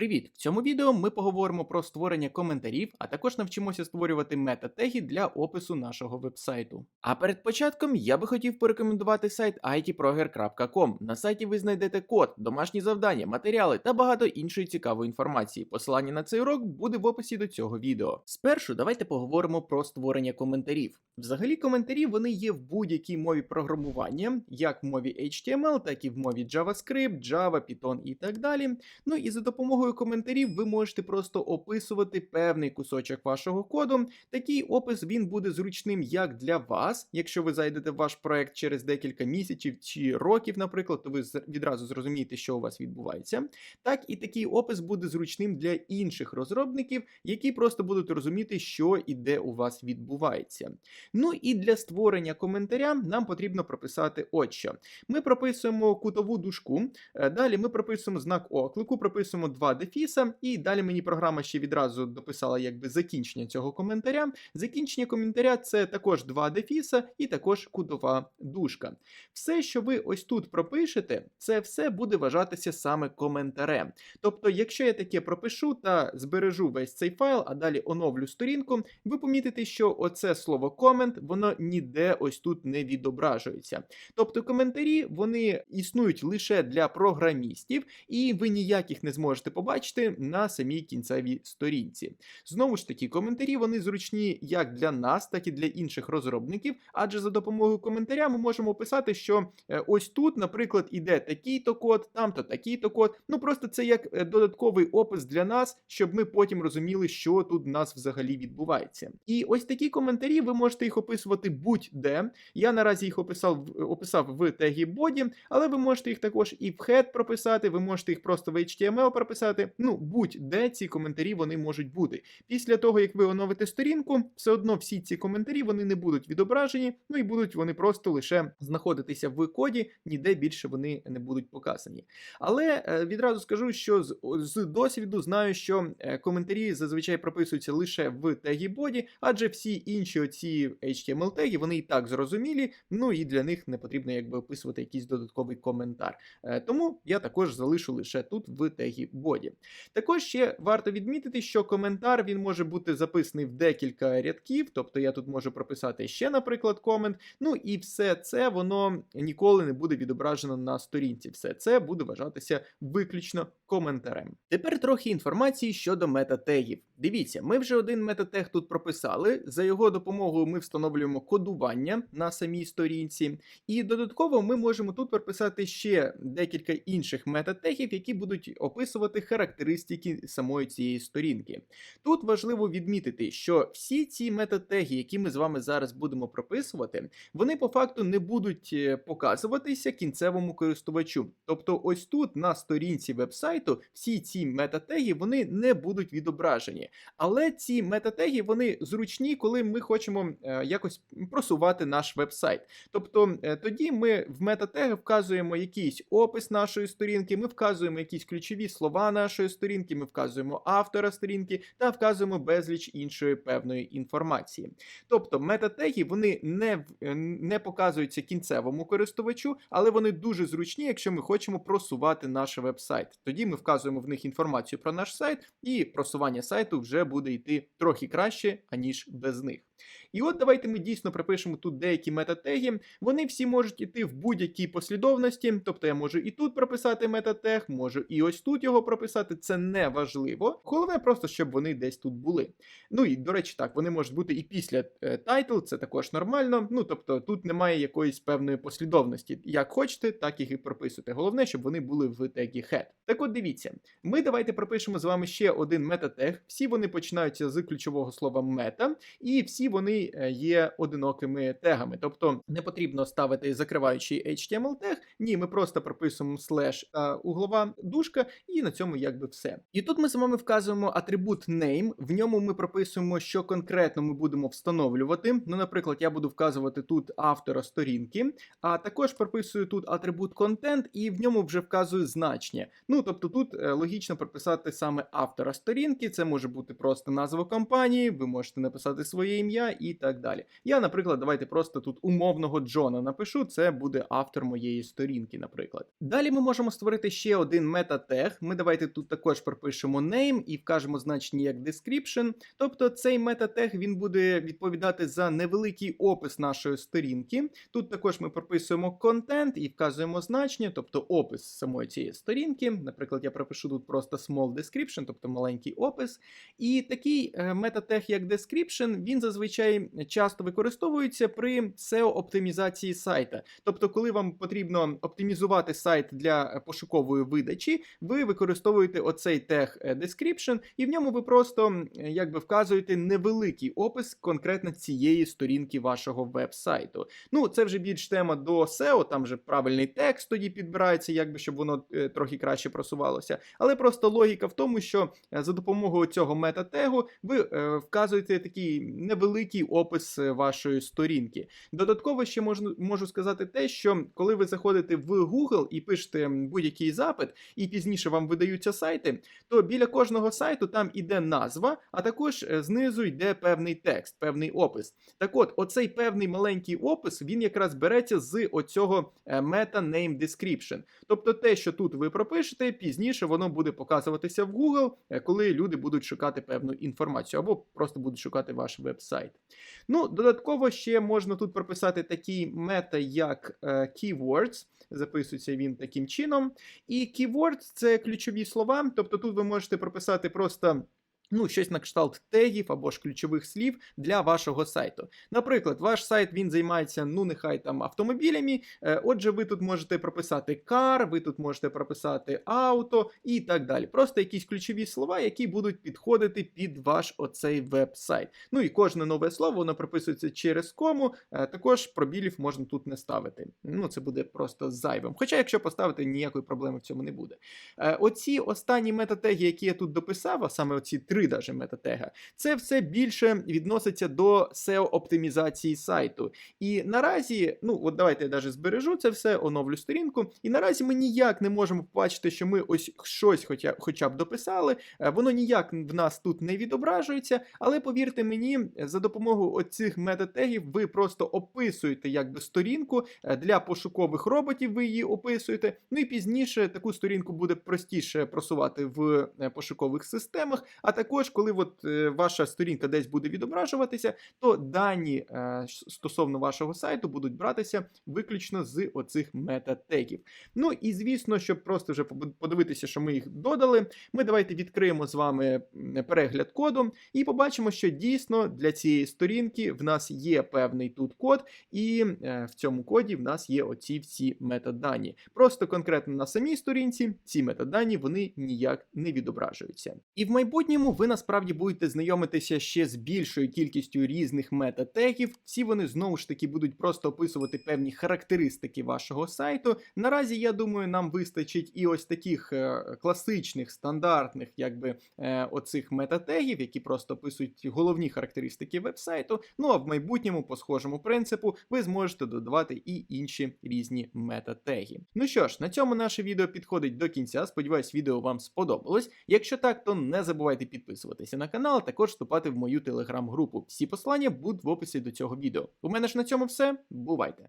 Привіт! В цьому відео ми поговоримо про створення коментарів, а також навчимося створювати мета-теги для опису нашого вебсайту. А перед початком я би хотів порекомендувати сайт itproger.com. На сайті ви знайдете код, домашні завдання, матеріали та багато іншої цікавої інформації. Посилання на цей урок буде в описі до цього відео. Спершу давайте поговоримо про створення коментарів. Взагалі, коментарі вони є в будь-якій мові програмування, як в мові HTML, так і в мові JavaScript, Java, Python і так далі. Ну і за допомогою коментарів ви можете просто описувати певний кусочок вашого коду. Такий опис він буде зручним як для вас, якщо ви зайдете в ваш проект через декілька місяців чи років, наприклад, то ви відразу зрозумієте, що у вас відбувається. Так і такий опис буде зручним для інших розробників, які просто будуть розуміти, що і де у вас відбувається. Ну і для створення коментаря нам потрібно прописати от що. Ми прописуємо кутову дужку, е, далі ми прописуємо знак оклику, прописуємо два дефіса, і далі мені програма ще відразу дописала якби закінчення цього коментаря. Закінчення коментаря це також два дефіса і також кутова дужка. Все, що ви ось тут пропишете, це все буде вважатися саме коментарем. Тобто, якщо я таке пропишу та збережу весь цей файл, а далі оновлю сторінку, ви помітите, що оце слово комент, воно ніде ось тут не відображується. Тобто коментарі вони існують лише для програмістів, і ви ніяких не зможете побачити на самій кінцевій сторінці. Знову ж таки, коментарі вони зручні як для нас, так і для інших розробників, адже за допомогою коментаря ми можемо писати, що е, ось тут, наприклад, іде такий-то код, там-то такий-то код. Ну просто це як е, додатковий опис для нас, щоб ми потім розуміли, що тут в нас взагалі відбувається. І ось такі коментарі ви можете їх описувати будь-де. Я наразі їх описав описав в тегі body, але ви можете їх також і в head прописати, ви можете їх просто в HTML прописати. Ну, будь-де ці коментарі вони можуть бути. Після того, як ви оновите сторінку, все одно всі ці коментарі вони не будуть відображені, ну і будуть вони просто лише знаходитися в коді, ніде більше вони не будуть показані. Але е, відразу скажу, що з, з досвіду знаю, що е, коментарі зазвичай прописуються лише в тегі body, адже всі інші оці HTML теги вони і так зрозумілі, ну і для них не потрібно якби описувати якийсь додатковий коментар. Е, Тому я також залишу лише тут в тегі Також ще варто відмітити, що коментар він може бути записаний в декілька рядків, тобто я тут можу прописати ще, наприклад, комент. Ну і все це воно ніколи не буде відображено на сторінці. Все це буде вважатися виключно коментарем. Тепер трохи інформації щодо метатегів. Дивіться, ми вже один метатег тут прописали. За його допомогою ми встановлюємо кодування на самій сторінці. І додатково ми можемо тут прописати ще декілька інших метатегів, які будуть описувати характеристики самої цієї сторінки. Тут важливо відмітити, що всі ці метатеги, які ми з вами зараз будемо прописувати, вони по факту не будуть е, показуватися кінцевому користувачу. Тобто, ось тут на сторінці вебсайту всі ці метатеги вони не будуть відображені. Але ці метатеги вони зручні, коли ми хочемо е, якось просувати наш вебсайт. Тобто е, тоді ми в метатеги вказуємо якийсь опис нашої сторінки, ми вказуємо якісь ключові слова нашої сторінки, ми вказуємо автора сторінки та вказуємо безліч іншої певної інформації. Тобто метатеги вони не, е, не показуються кінцевому користувачу, але вони дуже зручні, якщо ми хочемо просувати наш веб-сайт. Тоді ми вказуємо в них інформацію про наш сайт, і просування сайту вже буде йти трохи краще, аніж без них. І от давайте ми дійсно припишемо тут деякі метатеги. Вони всі можуть іти в будь-якій послідовності. Тобто я можу і тут прописати метатег, можу і ось тут його прописати. Це не важливо. Головне просто, щоб вони десь тут були. Ну і до речі, так, вони можуть бути і після е, title, це також нормально. Ну тобто тут немає якоїсь певної послідовності. Як хочете, так їх і прописуйте. Головне, щоб вони були в тегі head. Так от дивіться, ми давайте пропишемо з вами ще один метатег. Всі вони починаються з ключового слова мета, і всі вони е, є одинокими тегами. Тобто не потрібно ставити закриваючий HTML тег. Ні, ми просто прописуємо слеш та углова дужка, і на цьому якби все. І тут ми з вами вказуємо атрибут name. В ньому ми прописуємо, що конкретно ми будемо встановлювати. Ну, наприклад, я буду вказувати тут автора сторінки, а також прописую тут атрибут content і в ньому вже вказую значення. Ну тобто тут е, логічно прописати саме автора сторінки. Це може бути просто назва компанії, ви можете написати своє ім'я. Ім'я і так далі. Я, наприклад, давайте просто тут умовного Джона напишу, це буде автор моєї сторінки, наприклад. Далі ми можемо створити ще один мета-тег. Ми давайте тут також пропишемо name і вкажемо значення як description. Тобто цей мета-тег він буде відповідати за невеликий опис нашої сторінки. Тут також ми прописуємо контент і вказуємо значення, тобто опис самої цієї сторінки. Наприклад, я пропишу тут просто small description, тобто маленький опис. І такий е, метатег, як description, він зазвичай часто використовується при SEO-оптимізації сайта. Тобто, коли вам потрібно оптимізувати сайт для е, пошукової видачі, ви використовуєте оцей тег е, description, і в ньому ви просто якби вказуєте невеликий опис конкретно цієї сторінки вашого веб-сайту. Ну, це вже більш тема до SEO, там вже правильний текст тоді підбирається, якби щоб воно е, трохи краще просувалося. Але просто логіка в тому, що за допомогою цього мета-тегу ви вказуєте такий невеликий опис е, вашої сторінки. Додатково ще можу, можу сказати те, що коли ви заходите в Google і пишете будь-який запит, і пізніше вам видаються сайти, то біля кожного сайту там іде назва, а також е, знизу йде певний текст, певний опис. Так от, оцей певний маленький опис, він якраз береться з оцього е, meta name description. Тобто те, що тут ви пропишете, пізніше воно буде показуватися в Google, коли люди будуть шукати певну інформацію або просто будуть шукати ваш веб-сайт. Ну, додатково ще можна тут прописати такі мета, як е, keywords. Записується він таким чином. І keywords – це ключові слова. Тобто тут ви можете прописати просто. Ну, щось на кшталт тегів або ж ключових слів для вашого сайту. Наприклад, ваш сайт він займається, ну нехай там автомобілями. е, Отже, ви тут можете прописати car, ви тут можете прописати ауто і так далі. Просто якісь ключові слова, які будуть підходити під ваш оцей веб-сайт. Ну і кожне нове слово воно прописується через кому. е, Також пробілів можна тут не ставити. Ну, це буде просто зайвим. Хоча, якщо поставити, ніякої проблеми в цьому не буде. Е, Оці останні метатеги, які я тут дописав, а саме оці три даже метатега, це все більше відноситься до SEO-оптимізації сайту. І наразі, ну от давайте я даже збережу це все, оновлю сторінку. І наразі ми ніяк не можемо побачити, що ми ось щось хоча, хоча б дописали. Е, Воно ніяк в нас тут не відображується, але повірте мені, за допомогою оцих метатегів ви просто описуєте якби сторінку е, для пошукових роботів. Ви її описуєте. Ну і пізніше таку сторінку буде простіше просувати в е, пошукових системах. А також, коли от е, ваша сторінка десь буде відображуватися, то дані е, стосовно вашого сайту будуть братися виключно з оцих метатегів. Ну і звісно, щоб просто вже подивитися, що ми їх додали, ми давайте відкриємо з вами перегляд коду і побачимо, що дійсно для цієї сторінки в нас є певний тут код, і е, в цьому коді в нас є оці всі метадані. Просто конкретно на самій сторінці ці метадані вони ніяк не відображуються. І в майбутньому ви насправді будете знайомитися ще з більшою кількістю різних метатегів. Всі вони знову ж таки будуть просто описувати певні характеристики вашого сайту. Наразі я думаю, нам вистачить і ось таких е, класичних стандартних, якби е, оцих метатегів, які просто описують головні характеристики вебсайту. Ну а в майбутньому, по схожому принципу, ви зможете додавати і інші різні метатеги. Ну що ж, на цьому наше відео підходить до кінця. Сподіваюсь, відео вам сподобалось. Якщо так, то не забувайте підписуватися на канал, а також вступати в мою телеграм-групу. Всі послання будуть в описі до цього відео. У мене ж на цьому все. Бувайте!